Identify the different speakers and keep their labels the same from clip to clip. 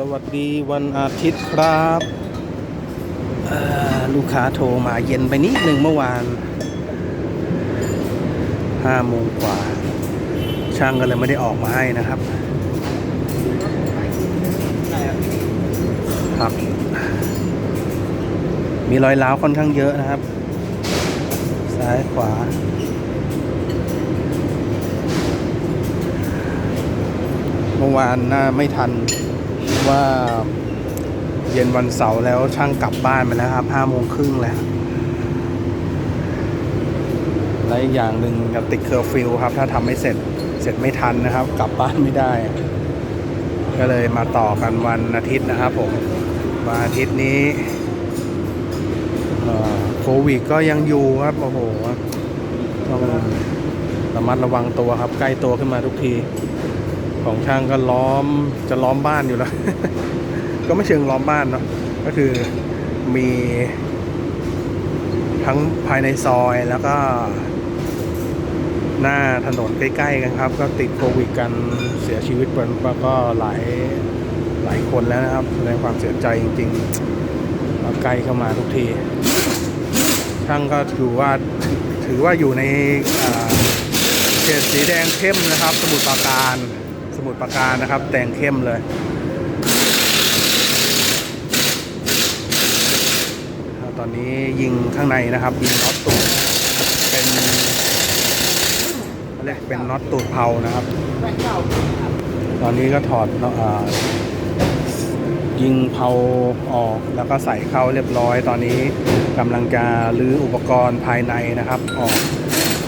Speaker 1: สวัสดีวันอาทิตย์ครับลูกค้าโทรมาเย็นไปนิดหนึ่งเมื่อวานห้าโมงกว่า ช่างก็เลยไม่ได้ออกมาให้นะครับครับ มีรอยร้าวค่อนข้างเยอะนะครับ ซ้ายขวาเมื่อวานน่าไม่ทัน ว่าเย็นวันเสาร์แล้วช่างกลับบ้านไปแล้วครับห้าโมงครึ่งแล้ว และอีกอย่างหนึ่งกับติดเคอร์ฟิวครับ ถ้าทำไม่เสร็จเสร็จไม่ทันนะครับ กลับบ้านไม่ได้ ก็เลยมาต่อกันวันอาทิตย์นะครับผมวันอาทิตย์นี้โควิดก็ยังอยู่ครับโอ้โหต้องระมัดระวังตัวครับ ใกล้ตัวขึ้นมาทุกที ของช่างก็ล้อมจะล้อมบ้านอยู่แล้ว ก็ไม่เชิงล้อมบ้านเนาะก็คือมีทั้งภายในซอยแล้วก็ หน้าถนนใกล้ๆกันครับ ก็ติดโควิดกันเสียชีวิตไปก็หลายหลายคนแล้วนะครับแสดงความเสียใจจริงๆก็ใกล้เข้ามาทุกที ช่างก็ถือว่าถือว่าอยู่ในเขตสีแดงเข้มนะครับ สมุทรปราการ มุทรปราการนะครับแดงเข้มเลยตอนนี้ยิงข้างในนะครับ ยิงน็อตตูดเป็นเขาเรียกเป็นน็อตตูดเผานะครับ ตอนนี้ก็ถอดอยิงเผาออกแล้วก็ใส่เข้าเรียบร้อย ตอนนี้กำลังจะรื้ออุปกรณ์ภายในนะครับ ออก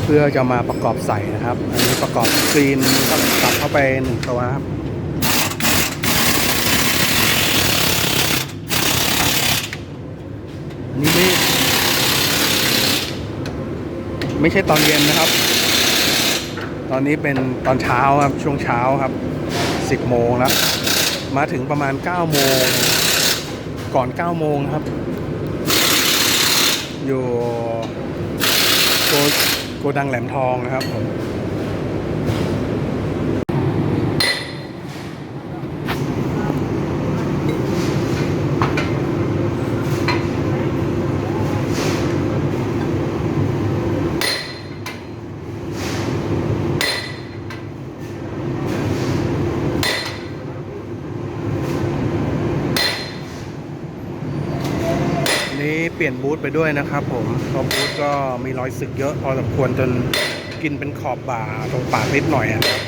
Speaker 1: เพื่อจะมาประกอบใส่นะครับ อันนี้ประกอบสกรีนก็ตัดเข้าไปหนึ่งตัวครับ อันนี้ไม่ ไม่ใช่ตอนเย็นนะครับ ตอนนี้เป็นตอนเช้าครับ ช่วงเช้าครับ10โมงแล้ว มาถึงประมาณ9โมง ก่อน9โมงครับ อยู่โกโกดังแหลมทองนะครับผม นี้ เปลี่ยนบูธไปด้วยนะครับผมเพราะบูธก็มีรอยสึกเยอะพอสมควรจนกินเป็นขอบบ่าตรงปากนิดหน่อยอะครับ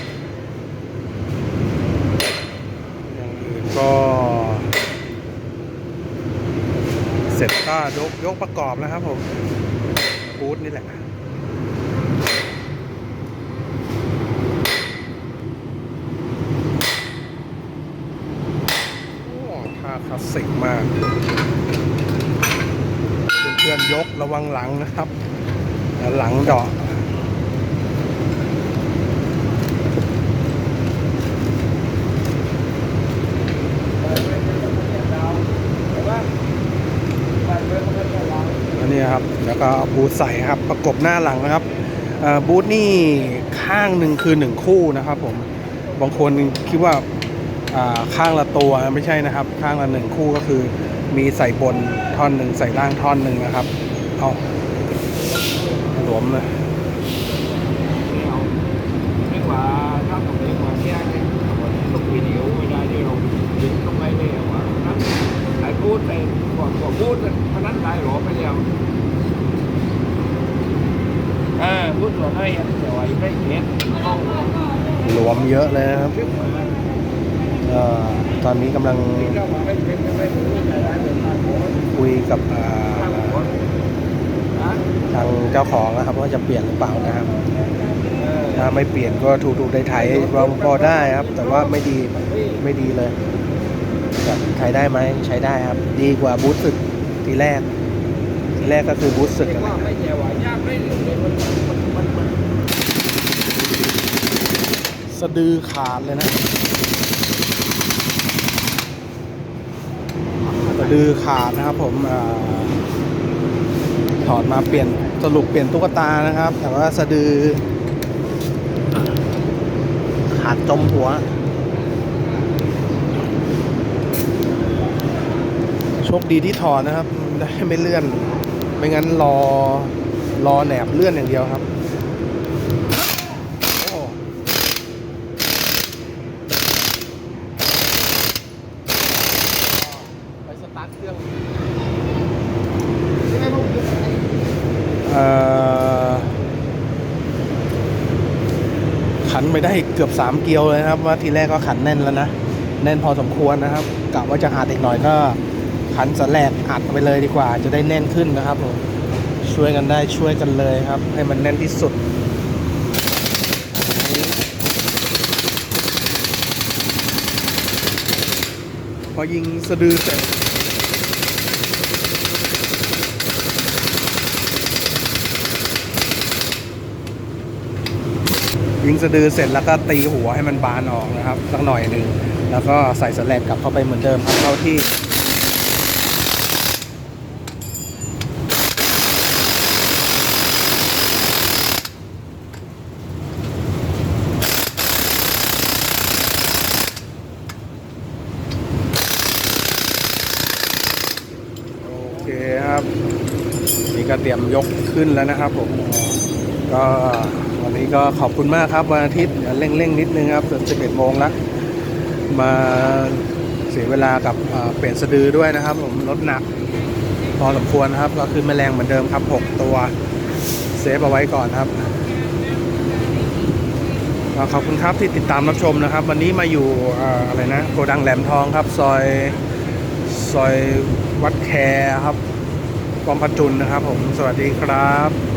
Speaker 1: อย่างอื่นก็ เสร็จก็ยกยกประกอบแล้วครับผมบูธนี่แหละโอ้ท่าคลาสสิกมาก ยกระวังหลังนะครับ หลังเดาะอันนี้ครับ แล้วก็บูทใส่ครับ ประกบหน้าหลังนะครับบูทนี่ข้างหนึ่งคือหนึ่งคู่นะครับผม บางคนคิดว่าข้างละตัวไม่ใช่นะครับ ข้างละหนึ่งคู่ก็คือ มีใส่บนท่อนหนึ่งใส่ล่างท่อนหนึ่งนะครับ เอาหลวมเลย
Speaker 2: พูดไปก่อนก่อนพูดพนันได้หรอไปแล้วอ่าพูดหลวมให้เดี๋ยวไอ้เห็
Speaker 1: นหลวมเยอะเลยครับตอนนี้กำลัง กับทางเจ้าของนะครับว่าจะเปลี่ยนหรือเปล่านะครับ ถ้าไม่เปลี่ยนก็ถูกๆได้ไทยเราพอได้ครับ แต่ว่าไม่ดีไม่ดีเลยใช้ได้ไหมใช้ได้ครับ ดีกว่าบูทสึกทีแรก ทีแรกก็คือบูทสึกนะ
Speaker 2: mấy nhà ngoại nhá mấy điều này mình mình mình mình
Speaker 1: สะดือขาดเลยนะ สะ ดือขาดนะครับ ผมอถอดมาเปลี่ยนสรุปเปลี่ยนตุ๊กตานะครับ แต่ว่าสะดือ ขาดจมหัวโชคดีที่ถอนนะครับ ได้ไม่เลื่อน ไม่งั้นรอรอแหนบเลื่อนอย่างเดียวครับ โอ้ไปสตาร์ทเครื่องเอ่อ ขันไปได้เกือบ 3 เกียวเลยนะครับ ว่าทีแรกก็ขันแน่นแล้วนะ แน่นพอสมควรนะครับกะว่าจะอัดอีกหน่อยก็ขันสแลกอัดไปเลยดีกว่า จะได้แน่นขึ้นนะครับผมช่วยกันได้ช่วยกันเลยครับ ให้มันแน่นที่สุดพอยิงสะดือเสร็จ ยิงสะดือเสร็จแล้วก็ตีหัวให้มันบานออกนะครับสักหน่อยหนึ่งแล้วก็ใส่สแลกกลับเข้าไปเหมือนเดิมครับเข้าที่โอเคครับนี่ก็เตรียมยกขึ้นแล้วนะครับผมก็ วันนี้ก็ขอบคุณมากครับวันอาทิตย์เดี๋ยวเร่งๆนิดนึงครับเกือบ11โมงแล้วมาเสียเวลากับเปลี่ยนสะดือด้วยนะครับ ผมลดหนัก พอสมควรครับ ก็ขึ้นแมลงเหมือนเดิมครับ 6 ตัวเซฟเอาไว้ก่อนครับขอบคุณครับที่ติดตามรับชมนะครับ วันนี้มาอยู่อะไรนะโกดังแหลมทองครับ ซอยซอยวัดแคร์ครับกองพระจุลนะครับ ผมสวัสดีครับ